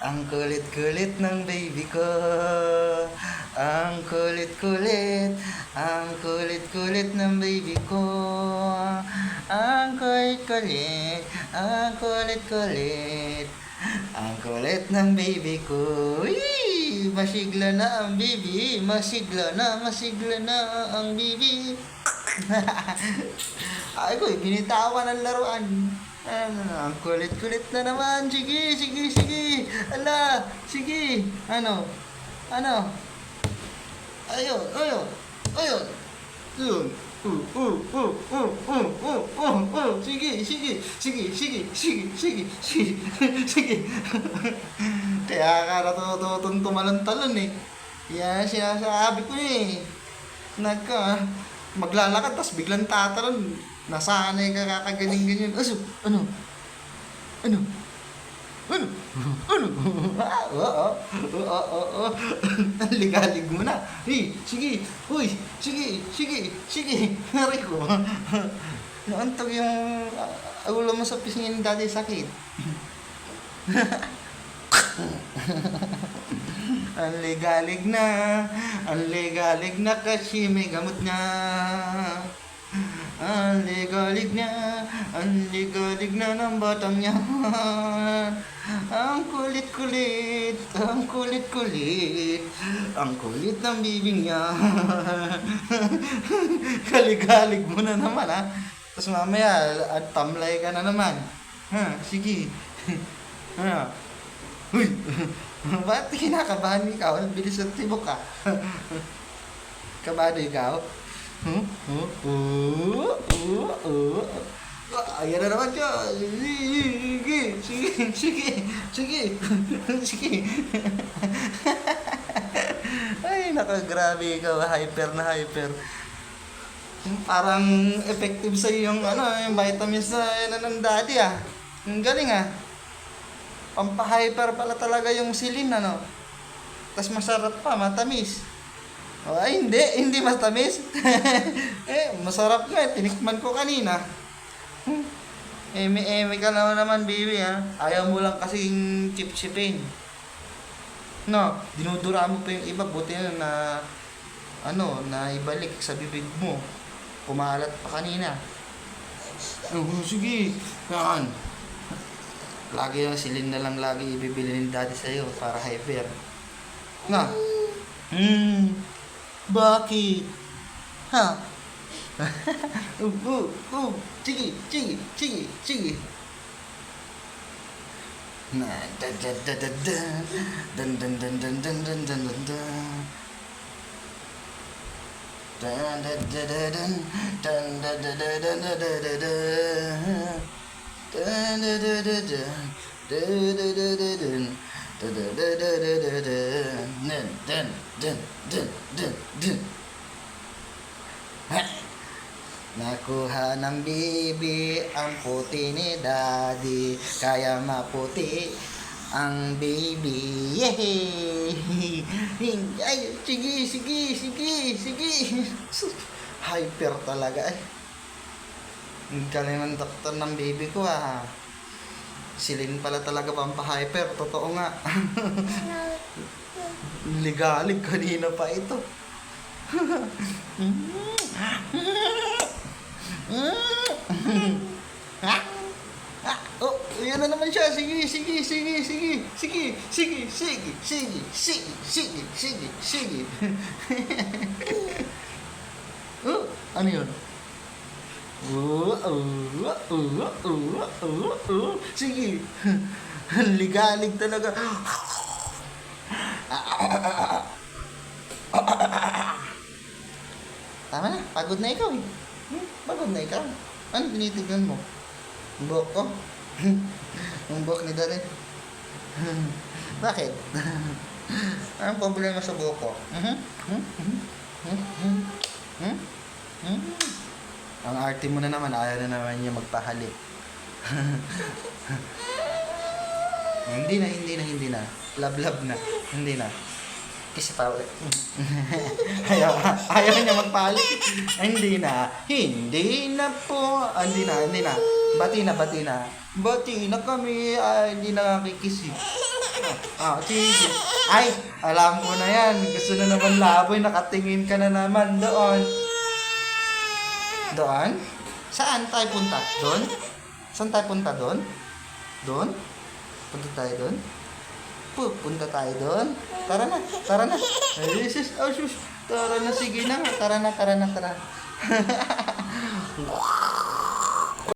Ang kulit-kulit ng baby ko. Ang kulit-kulit Ang kulit-kulit ng baby ko. Ang kulit-kulit Ang kulit-kulit Ang kulit ng baby ko. Wee! Masigla na ang baby Masigla na, masigla na ang baby Ay ko, binitawan ang laruan. Ano, ang kulit-kulit na naman. Sige, sige, sige. Ala, sige. Ano? Ano? Ayun, ayun, ayun. Yun. Uh, uh, uh, uh, uh, uh, uh, uh. Sige, sige, sige, sige, sige, sige, sige, sige. Kaya ka natututong tumalon-talon eh. Yan sinasabi ko eh. Nagka, maglalakad tapos biglang tatalon. Nasanay ka kakagaling-ganyan. Aso, ano? Ano? Ano? Ano? Ah, Oo, oo, oo, oo. Ligalig mo na. Hey, sige, uy, sige, sige, sige. Nari ko. Naantog yung uh, ulo mo sa pisngin dati sakit. Ang ligalig na, ang ligalig na kasi may gamot na. Ang ligalig na, ang ligalig na ng batang yan. Ang kulit-kulit, ang kulit-kulit, ang kulit ng bibig niya. Kaligalig mo na naman ha. Tapos mamaya, at tamlay ka na naman. Ha, sige. Ha. Uy! Ba't kinakabahan ikaw? Ang bilis ng tibok ka. Kabado ikaw? Huh? Huh? Uh, uh, uh. Ah, Ayan na naman siya. Sige, sige, sige, sige, sige. Ay, naka, grabe ikaw. Hyper na hyper. Parang effective sa yung ano, yung vitamins na yan ng daddy ah. Ang galing ah. Pampahyper pala talaga yung silin ano. Tapos masarap pa, matamis. O, ay, hindi, hindi matamis. eh, masarap nga, eh. tinikman ko kanina. Eme-eme ka naman naman, baby, ha? Ayaw mo lang kasing chip-chipin. No, dinudura mo pa yung iba, buti na na, ano, na ibalik sa bibig mo. Kumalat pa kanina. Oh, sige. Yan. Lagi yung silin na lang lagi ibibili ni daddy sa'yo para hyper. Nga. Hmm. Bakit? Ha? uh, uh, uh. Chigi, chigi, chigi, chigi. Nah, da da da da da. da da da da da da da da da, da da da da da da da da da da da. Nakuha ng bibi ang puti ni daddy. Kaya maputi ang baby Yehey! Ay, sige, sige, sige, sige. Hyper talaga eh Galing ng doktor ng baby ko ah. Silin pala talaga pampahyper. Totoo nga. Ligalig kanina pa ito. ha? Oh, yun na naman siya. Sige, sige, sige, sige. Sige, sige, sige, sige, sige, sige, sige, sige. oh, ano yun? Oh, oh, oh, oh, oh, oh. Sige. Ligalig talaga. Tama na, pagod na ikaw eh. Hmm, pagod na ikaw. Ano tinitignan mo? Buhok ko? Ang buhok ni Darin? Bakit? Anong problema sa buhok ko? Mhm, mhm, mhm, Arte mo na naman, ayaw na naman niya magpahalik. hindi na, hindi na, hindi na. Love-love na. Hindi na. Kiss pa ulit. ayaw, ayaw niya magpahalik. Hindi na. Hindi na po. Ah, Hindi na, hindi na. Bati na, bati na. Bati na kami, ay, hindi nakakikis eh. Ah, sige. Ay, alam ko na yan. Gusto na naman laboy, nakatingin ka na naman doon. Doon? Saan tayo punta? Doon? Saan tayo punta doon? Doon? Punta tayo doon? Pupunta tayo doon? Tara na, tara na. Ay, sis, oh, sus. Tara na, sige na. Tara na, tara na, tara.